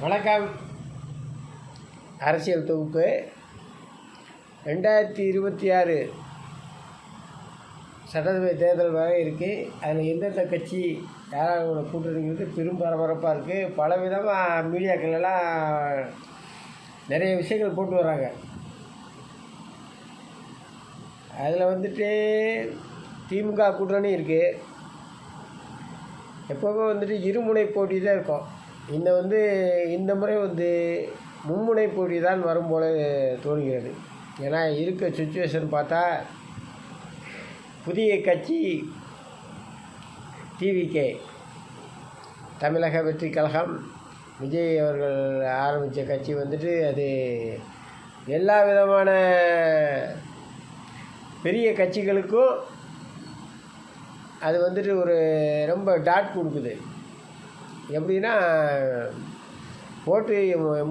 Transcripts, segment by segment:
வணக்கம். அரசியல் தொகுப்பு. ரெண்டாயிரத்தி இருபத்தி ஆறு சட்டசபை தேர்தல் வரை இருக்குது அதில் எந்தெந்த கட்சி யாரோட கூட்டணிங்கிறது பெரும் பரபரப்பாக இருக்குது பல விதமாக மீடியாக்கள் எல்லாம் நிறைய விஷயங்கள் போட்டு வராங்க அதில் வந்துட்டு திமுக கூட்டணி இருக்குது எப்போவுமே வந்துட்டு இருமுனை போட்டி தான் இருக்கும். இந்த வந்து இந்த முறை வந்து மும்முனை போட்டி தான் வரும் போல தோணுகிறது ஏன்னா இருக்க சுச்சுவேஷன் பார்த்தா புதிய கட்சி டிவிகே தமிழக வெற்றி கழகம் விஜய் அவர்கள் ஆரம்பித்த கட்சி வந்துட்டு அது எல்லா விதமான பெரிய கட்சிகளுக்கும் அது வந்துட்டு ஒரு ரொம்ப டாட் கொடுக்குது. எப்படின்னா ஓட்டு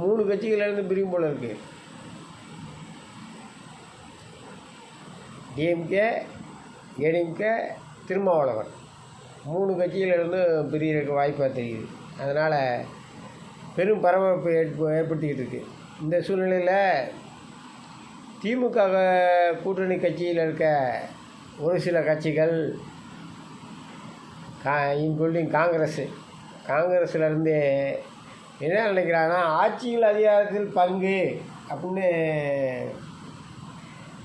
மூணு கட்சிகள்லேருந்து பிரியும் போல இருக்குது டிஎம்கே ஏடிஎம்கே திருமாவளவன். மூணு கட்சியிலிருந்து பிரியறதுக்கு வாய்ப்பாக தெரியுது. அதனால் பெரும் பரபரப்பு ஏற்ப ஏற்படுத்திக்கிட்டு இருக்கு. இந்த சூழ்நிலையில் திமுக கூட்டணி கட்சியில் இருக்க ஒரு சில கட்சிகள் கா இன்க்ளூடிங் காங்கிரஸு காங்கிரஸ்லேருந்து என்ன நினைக்கிறாங்கன்னா ஆட்சியில் அதிகாரத்தில் பங்கு அப்படின்னு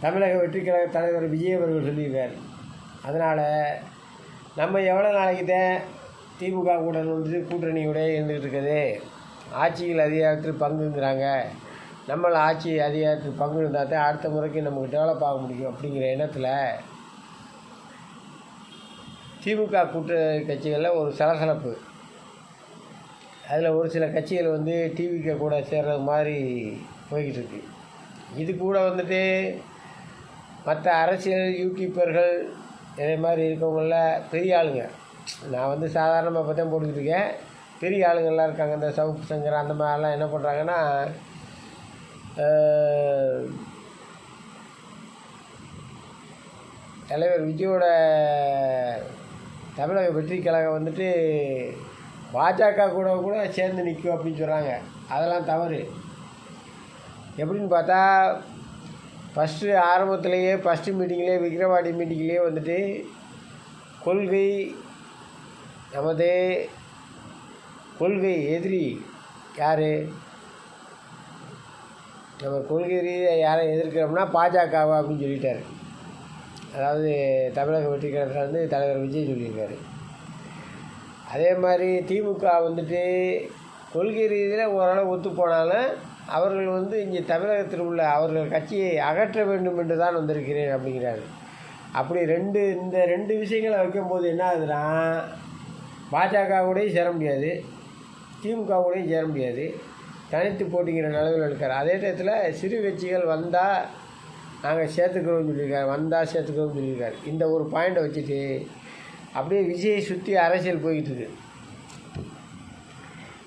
தமிழக வெற்றி கழக தலைவர் விஜய் அவர்கள் சொல்லியிருக்கார். அதனால் நம்ம எவ்வளோ நாளைக்கு தான் திமுக கூட வந்துட்டு கூட்டணியோட இருந்துகிட்டு இருக்குது. ஆட்சியில் அதிகாரத்தில் பங்குங்கிறாங்க. நம்மள ஆட்சி அதிகாரத்தில் பங்கு இருந்தால் தான் அடுத்த முறைக்கு நமக்கு டெவலப் ஆக முடியும் அப்படிங்கிற எண்ணத்தில் திமுக கூட்டணி கட்சிகளில் ஒரு சலசலப்பு. அதில் ஒரு சில கட்சிகள் வந்து டிவிக்கு கூட சேர்றது மாதிரி போய்கிட்டு இருக்கு இது கூட வந்துட்டு மற்ற அரசியல் யூடியூப்பர்கள் இதே மாதிரி இருக்கவங்கள பெரிய ஆளுங்க. நான் வந்து சாதாரணமாக இப்போ தான் போட்டுக்கிட்டு இருக்கேன் பெரிய ஆளுங்கள்லாம் இருக்காங்க. இந்த சவுக்கு சங்கர் அந்த மாதிரிலாம் என்ன பண்ணுறாங்கன்னா தலைவர் விஜயோட தமிழக வெற்றி கழகம் வந்துட்டு பாஜக கூட கூட சேர்ந்து நிற்கும் அப்படின்னு சொல்கிறாங்க அதெல்லாம் தவறு. எப்படின்னு பார்த்தா ஃபஸ்ட்டு ஆரம்பத்திலேயே ஃபஸ்ட்டு மீட்டிங்லேயே விக்ரவாடி மீட்டிங்லேயே வந்துட்டு கொள்கை நமது கொள்கை எதிரி யார்? நம்ம கொள்கை ரீதியாக யாரை எதிர்க்கிறோம்னா பாஜகவா அப்படின்னு சொல்லிட்டார். அதாவது தமிழக வெற்றி கழகத்தில் வந்து தலைவர் விஜய் சொல்லியிருக்காரு. அதே மாதிரி திமுக வந்துட்டு கொள்கை ரீதியில் ஓரளவு ஒத்து போனாலும் அவர்கள் வந்து இங்கே தமிழகத்தில் உள்ள அவர்கள் கட்சியை அகற்ற வேண்டும் என்று தான் வந்திருக்கிறேன் அப்படிங்கிறாரு. அப்படி ரெண்டு இந்த ரெண்டு விஷயங்களை வைக்கும்போது என்ன ஆகுதுன்னா பாஜக கூடயும் சேர முடியாது திமுக கூடயும் சேர முடியாது தனித்து போட்டிங்கிற நிலவில் இருக்கார். அதே நேரத்தில் சிறு கட்சிகள் வந்தால் நாங்கள் சேர்த்துக்கிறோம்னு சொல்லியிருக்காரு வந்தால் சேர்த்துக்கிறோம்னு சொல்லியிருக்காரு. இந்த ஒரு பாயிண்ட்டை வச்சுட்டு அப்படியே விஜயை சுற்றி அரசியல் போயிட்டுருக்கு.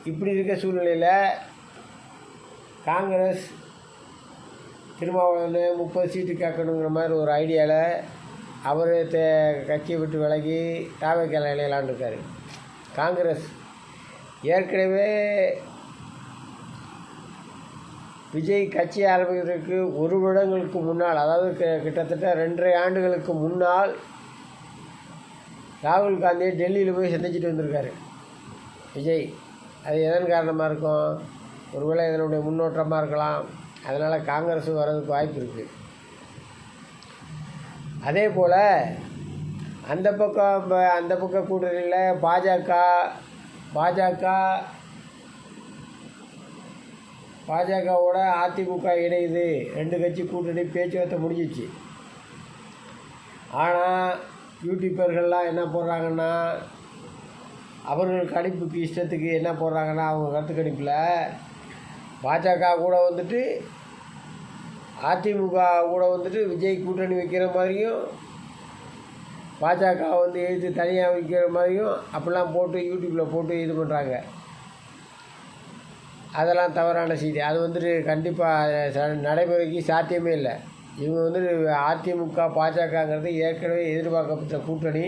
இப்படி இருக்க சூழ்நிலையில் காங்கிரஸ் திருமாவளவன் முப்பது சீட்டு கேட்கணுங்கிற மாதிரி ஒரு ஐடியாவில் அவர் தே கட்சியை விட்டு விலகி தாவக்கால இலையலான்னு காங்கிரஸ் ஏற்கனவே விஜய் கட்சி ஆரம்பிக்கிறதுக்கு ஒரு வருடங்களுக்கு முன்னால் அதாவது கிட்டத்தட்ட ரெண்டரை ஆண்டுகளுக்கு முன்னால் ராகுல் காந்தியை டெல்லியில் போய் சந்திச்சுட்டு வந்திருக்காரு. விஜய் அது எதன் காரணமாக இருக்கும்? ஒருவேளை இதனுடைய முன்னோட்டமாக இருக்கலாம். அதனால் காங்கிரஸ் வர்றதுக்கு வாய்ப்பு இருக்குது அதே போல் அந்த பக்கம் அந்த பக்கம் கூட்டணியில் பாஜக பாஜக பாஜகவோட அதிமுக இணையுது. ரெண்டு கட்சி கூட்டணி பேச்சுவார்த்தை முடிஞ்சிச்சு. ஆனால் யூடியூப்பர்கள்லாம் என்ன போடுறாங்கன்னா அவர்கள் கணிப்புக்கு இஷ்டத்துக்கு என்ன போடுறாங்கன்னா அவங்க கருத்து கணிப்பில் பாஜக கூட வந்துட்டு அதிமுக கூட வந்துட்டு விஜய் கூட்டணி வைக்கிற மாதிரியும் பாஜக வந்து எழுத்து தனியாக வைக்கிற மாதிரியும் அப்படிலாம் போட்டு யூடியூப்பில் போட்டு இது பண்ணுறாங்க அதெல்லாம் தவறான செய்தி. அது வந்துட்டு கண்டிப்பாக நடைமுறைக்கு சாத்தியமே இல்லை. இவங்க வந்து அதிமுக பாஜகங்கிறது ஏற்கனவே எதிர்பார்க்கப்பட்ட கூட்டணி.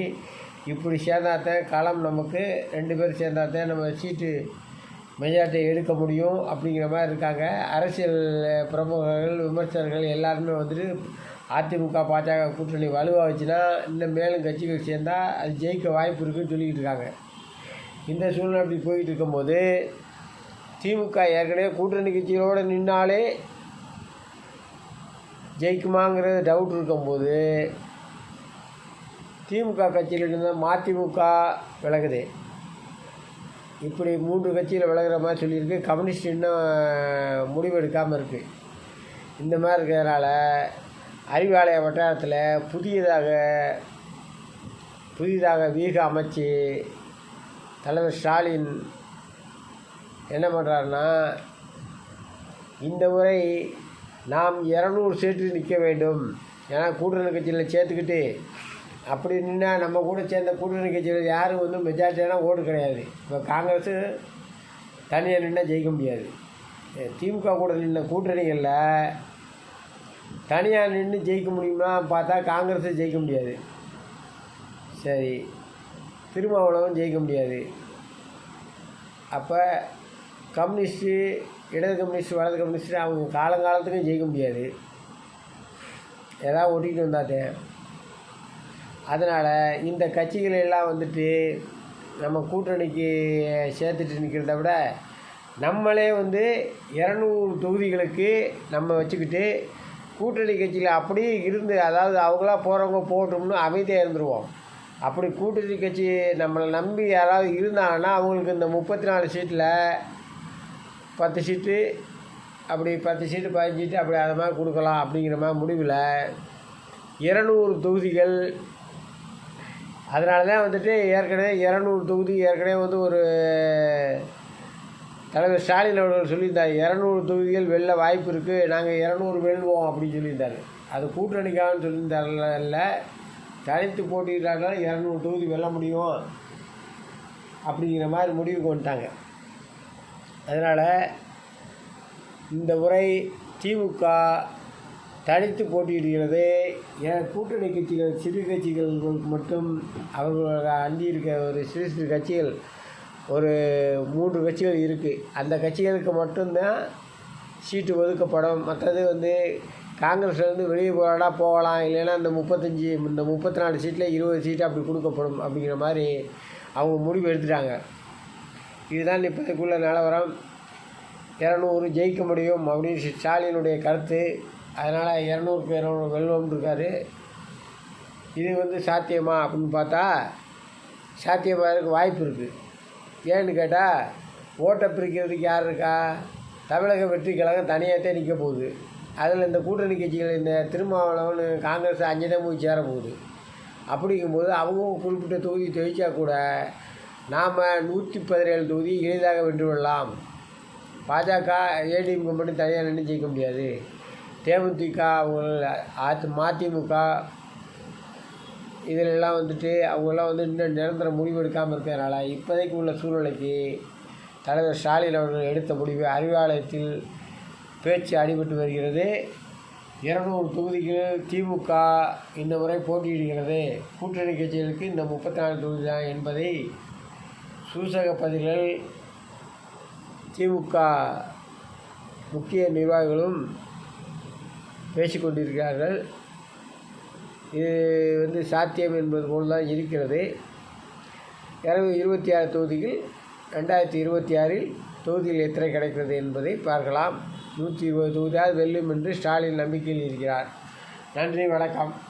இப்படி சேர்ந்தாத்தான் களம் நமக்கு ரெண்டு பேர் சேர்ந்தாத்தான் நம்ம சீட்டு மெஜாரிட்டி எடுக்க முடியும் அப்படிங்கிற மாதிரி இருக்காங்க. அரசியல் பிரமுகர்கள் விமர்சகர்கள் எல்லாருமே வந்துட்டு அதிமுக பாஜக கூட்டணி வலுவாக வச்சுன்னா இன்னும் மேலும் கட்சிகள் சேர்ந்தால் அது ஜெயிக்க வாய்ப்பு இருக்குன்னு சொல்லிக்கிட்டு இருக்காங்க. இந்த சூழ்நிலை அப்படி போயிட்டு இருக்கும்போது திமுக ஏற்கனவே கூட்டணி கட்சிகளோடு நின்னாலே ஜெயிக்குமாங்கிறது டவுட் இருக்கும்போது திமுக கட்சியிலிருந்து மதிமுக விலகுது. இப்படி மூன்று கட்சியில் விலகிற மாதிரி சொல்லியிருக்கு. கம்யூனிஸ்ட் இன்னும் முடிவு எடுக்காமல் இருக்குது இந்த மாதிரி இருக்கிறதுனால அறிவாலய வட்டாரத்தில் புதியதாக புதிதாக வீக அமைச்சு தலைவர் ஸ்டாலின் என்ன பண்ணுறாருன்னா இந்த முறை நாம் இரநூறு சீட்டு நிற்க வேண்டும். ஏன்னா கூட்டணி கட்சியில் சேர்த்துக்கிட்டு அப்படி நின்னா நம்ம கூட சேர்ந்த கூட்டணி கட்சியில் யாரும் வந்து மெஜாரிட்டியான ஓடு கிடையாது. இப்போ காங்கிரஸு தனியாக நின்னால் ஜெயிக்க முடியாது. திமுக கூட நின்ன கூட்டணிகளில் தனியாக நின்று ஜெயிக்க முடியுமா பார்த்தா காங்கிரஸை ஜெயிக்க முடியாது. சரி திருமாவளவன் ஜெயிக்க முடியாது. அப்போ கம்யூனிஸ்ட்டு இடது கம்யூனிஸ்ட் வலது கம்யூனிஸ்ட் அவங்க காலங்காலத்துக்கும் ஜெயிக்க முடியாது. ஏதாவது ஒட்டிக்கிட்டு வந்தாத்தே. அதனால் இந்த கட்சிகள் எல்லாம் வந்துட்டு நம்ம கூட்டணிக்கு சேர்த்துட்டு நிற்கிறத விட நம்மளே வந்து இரநூறு தொகுதிகளுக்கு நம்ம வச்சுக்கிட்டு கூட்டணி கட்சியில் அப்படியே இருந்து அதாவது அவங்களா போகிறவங்க போகட்டும்னு அமைதியாக இருந்துருவோம். அப்படி கூட்டணி கட்சி நம்மளை நம்பி யாராவது இருந்தாங்கன்னா அவங்களுக்கு இந்த முப்பத்தி நாலு சீட்டில் பத்து சீட்டு அப்படி பத்து சீட்டு பதினஞ்சு சீட்டு அப்படி அதை மாதிரி கொடுக்கலாம் அப்படிங்கிற மாதிரி முடிவில் இரநூறு தொகுதிகள். அதனால தான் வந்துட்டு ஏற்கனவே இரநூறு தொகுதி ஏற்கனவே வந்து ஒரு தலைவர் ஸ்டாலின் அவர்கள் சொல்லியிருந்தார் இரநூறு தொகுதிகள் வெல்ல வாய்ப்பு இருக்குது நாங்கள் இரநூறு வெல்வோம் அப்படின்னு சொல்லியிருந்தார். அது கூட்டணிக்காகன்னு சொல்லியிருந்தார்ல இல்லை தனித்து போட்டியிட்டாங்கன்னா இரநூறு தொகுதி வெல்ல முடியும் அப்படிங்கிற மாதிரி முடிவுக்கு வந்துட்டாங்க. அதனால் இந்த முறை திமுக தனித்து போட்டியிடுகிறது. ஏன் கூட்டணி கட்சிகள் சிறு கட்சிகளுக்கு மட்டும் அவர்களோட அண்டி இருக்க ஒரு சிறு சிறு கட்சிகள் ஒரு மூன்று கட்சிகள் இருக்குது அந்த கட்சிகளுக்கு மட்டும்தான் சீட்டு ஒதுக்கப்படும். மற்றது வந்து காங்கிரஸ்லேருந்து வெளியே போகடா போகலாம். இல்லைன்னா இந்த முப்பத்தஞ்சு இந்த முப்பத்தி நாலு சீட்டில் இருபது சீட்டு அப்படி கொடுக்கப்படும் அப்படிங்கிற மாதிரி அவங்க முடிவு எடுத்துட்டாங்க. இதுதான் இப்போதைக்குள்ள நிலவரம். இரநூறு ஜெயிக்க முடியும் அப்படின்னு ஸ்டாலினுடைய கருத்து. அதனால் இரநூறுக்கு இரநூறு வெல்வம்னு இருக்காரு. இது வந்து சாத்தியமா அப்படின்னு பார்த்தா சாத்தியமாகிறதுக்கு வாய்ப்பு இருக்குது ஏன்னு கேட்டால் ஓட்டை பிரிக்கிறதுக்கு யார் இருக்கா? தமிழக வெற்றி கழகம் தனியாகத்தே நிற்க போகுது. அதில் இந்த கூட்டணி கட்சிகள் இந்த திருமாவளவன் காங்கிரஸ் அஞ்சு தான் போய் சேர போகுது. அப்படிங்கும்போது அவங்க குறிப்பிட்ட தொகுதி ஜெயிச்சா கூட நாம் நூற்றி பதினேழு தொகுதி எளிதாக வென்றுவிடலாம் பாஜக ஏடிஎம்கே மட்டும் தனியாக நின்று ஜெயிக்க முடியாது. தேமுதிக அவங்க அதி மதிமுக இதிலெல்லாம் வந்துட்டு அவங்கெல்லாம் வந்து இன்னும் நிரந்தர முடிவு எடுக்காமல் இருக்கிறதுனால இப்போதைக்கு உள்ள சூழ்நிலைக்கு தலைவர் ஸ்டாலின் அவர்கள் எடுத்த முடிவு அறிவாலயத்தில் பேச்சு அடிபட்டு வருகிறது. இருநூறு தொகுதிகள் திமுக இந்த முறை போட்டியிடுகிறது. கூட்டணி கட்சிகளுக்கு இந்த முப்பத்தி நாலு தொகுதி தான் என்பதை சூசக பதில்கள் திமுக முக்கிய நிர்வாகிகளும் பேசிக்கொண்டிருக்கிறார்கள். இது வந்து சாத்தியம் என்பது போல் தான் இருக்கிறது. இரவு இருபத்தி ஆறு தொகுதியில் ரெண்டாயிரத்தி இருபத்தி ஆறில் தொகுதியில் எத்தனை கிடைக்கிறது என்பதை பார்க்கலாம். நூற்றி இருபது தொகுதியால் வெல்லும் என்று ஸ்டாலின் நம்பிக்கையில் இருக்கிறார். நன்றி வணக்கம்.